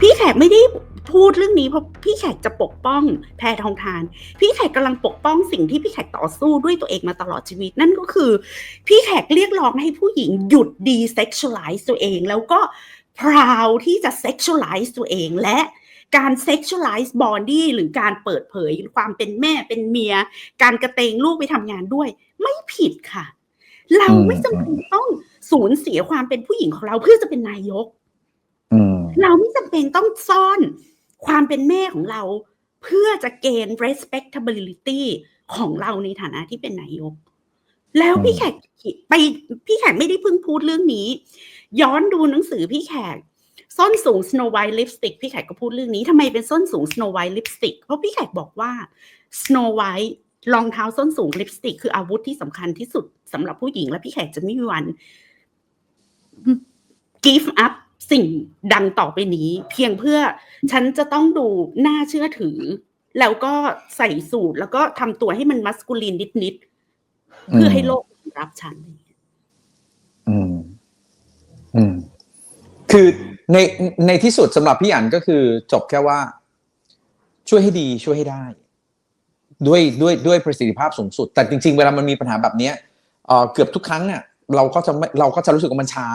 พี่แขกไม่ได้พูดเรื่องนี้เพราะพี่แขกจะปกป้องแพทองทาน พี่แขกกำลังปกป้องสิ่งที่พี่แขกต่อสู้ด้วยตัวเองมาตลอดชีวิต นั่นก็คือ พี่แขกเรียกร้องให้ผู้หญิงหยุดดีเซ็กชวลไลซ์ตัวเอง แล้วก็พราวที่จะเซ็กชวลไลซ์ตัวเองและการเซ็กชวลไลซ์บอดี้หรือการเปิดเผยความเป็นแม่เป็นเมีย การกระเตงลูกไปทำงานด้วย ไม่ผิดค่ะ เราไม่จำเป็นต้องสูญเสียความเป็นผู้หญิงของเราเพื่อจะเป็นนายก อืม เราไม่จำเป็นต้องซ่อนความเป็นแม่ของเรา เพื่อจะเกณฑ์ respectability ของเราในฐานะที่เป็นนายก แล้วพี่แขกไปพี่แขกไม่ได้เพิ่งพูดเรื่องนี้ ย้อนดูหนังสือพี่แขกส้นสูง Snow White Lipstick พี่แขกก็พูดเรื่องนี้ทำไมเป็นส้นสูง Snow White Lipstick เพราะพี่แขกบอกว่า Snow White รองเท้าส้นสูงลิปสติก คืออาวุธที่สำคัญที่สุดสำหรับผู้หญิงและพี่แขกจะไม่มีวัน give up สิ่งดังต่อไปนี้ เพียงเพื่อฉันจะต้องดูน่าเชื่อถือ แล้วก็ใส่สูตร แล้วก็ทำตัวให้มันมัสคูลินนิดๆเพื่อให้โลกรับฉัน อืม อืม คือในในที่สุดสำหรับพี่อันก็คือจบแค่ว่า ช่วยให้ดีช่วยให้ได้ ด้วยด้วยด้วยประสิทธิภาพสูงสุด แต่จริง ๆ เวลามันมีปัญหาแบบเนี้ยเอ่อเกือบทุกครั้งเนี่ยเราก็จะไม่เราก็จะรู้สึกว่ามันช้า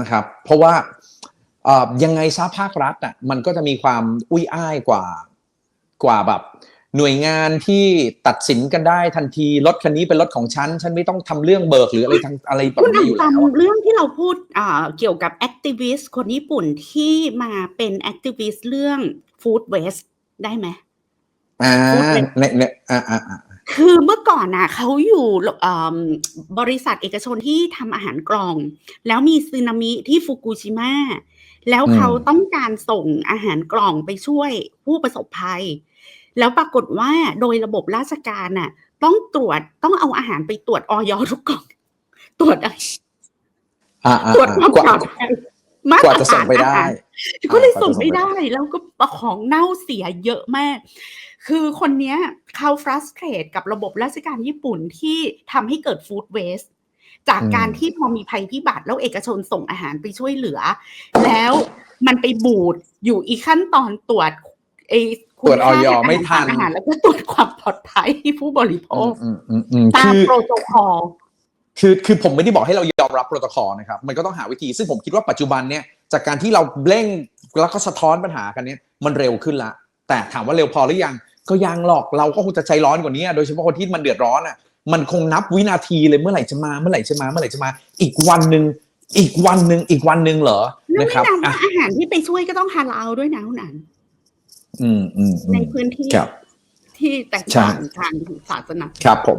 นะครับ เพราะว่าเอ่อยังไงซะภาครัฐอะมันก็จะมีความอุ้ยอ้ายกว่ากว่าแบบหน่วยงานที่ตัดสินกันได้ทันทีรถคันนี้เป็นรถของฉัน ฉันไม่ต้องทำเรื่องเบิกหรืออะไรทางอะไรแบบคุณนี้อ่านอยู่แล้วจำเรื่องที่เราพูดอ่าเกี่ยวกับแอคทิวิสต์คนญี่ปุ่นที่มาเป็นแอคทิวิสต์เรื่องฟู้ดเวสได้ไหมอ่าพูดเป็นในในอ่าอ่าอ่า คือเมื่อก่อนน่ะเขาอยู่เอิ่มบริษัทเอกชนที่ทำอาหารกล่อง แล้วมีสึนามิที่ฟุกุชิมะแล้วเขาต้องการส่งอาหารกล่องไปช่วยผู้ประสบภัย แล้วปรากฏว่าโดยระบบราชการน่ะ ต้องตรวจต้องเอาอาหารไปตรวจออยทุกกล่อง ตรวจอะไรอ่าอ่าตรวจความกว่าปลอดภัยมากกว่าจะส่งไปได้ก็เลยอ่าส่งไม่กว่าจะส่งไปได้ได้ แล้วก็ของเน่าเสียเยอะมาก คือคนเนี้ยเขาฟรัสเตรตกับระบบราชการญี่ปุ่นที่ทำให้เกิดฟู้ดเวสจากการที่พอมีภัยพิบัติแล้วเอกชนส่งอาหารไปช่วยเหลือ แล้วมันไปบูดอยู่อีกขั้นตอนตรวจไอ้คุตรวณจอค่าอยทางไม่ทันอาหารแล้วก็ตรวจความปลอดภัยให้ผู้บริโภอืคมอืมอืมอืมตามคือโปรโตคอลคือคือผมไม่ได้บอกให้เรายอมรับโปรโตคอลนะครับ มันก็ต้องหาวิธี ซึ่งผมคิดว่าปัจจุบันเนี่ยจากการที่เราเร่งแล้วก็สะท้อนปัญหากันเนี่ยมันเร็วขึ้นละ แต่ถามว่าเร็วพอหรือยัง ก็ยังหรอกเราก็คงจะใจร้อนกว่านี้โดยเฉพาะคนที่มันเดือดร้อนอะมันคงนับวินาทีเลยเมื่อไหร่จะมาเมื่อไหร่จะมาเมื่อไหร่จะมา อีกวันหนึ่งอีกวันหนึ่งอีกวันหนึ่งเหรอแล้วนะไม่ครับนำอะว่าอาหารที่ไปช่วยก็ต้องฮาลาลด้วยนะคุณอันอืมอืมอืมในพื้นที่ครับที่แตกใช่ต่างทางศาสนาครับผม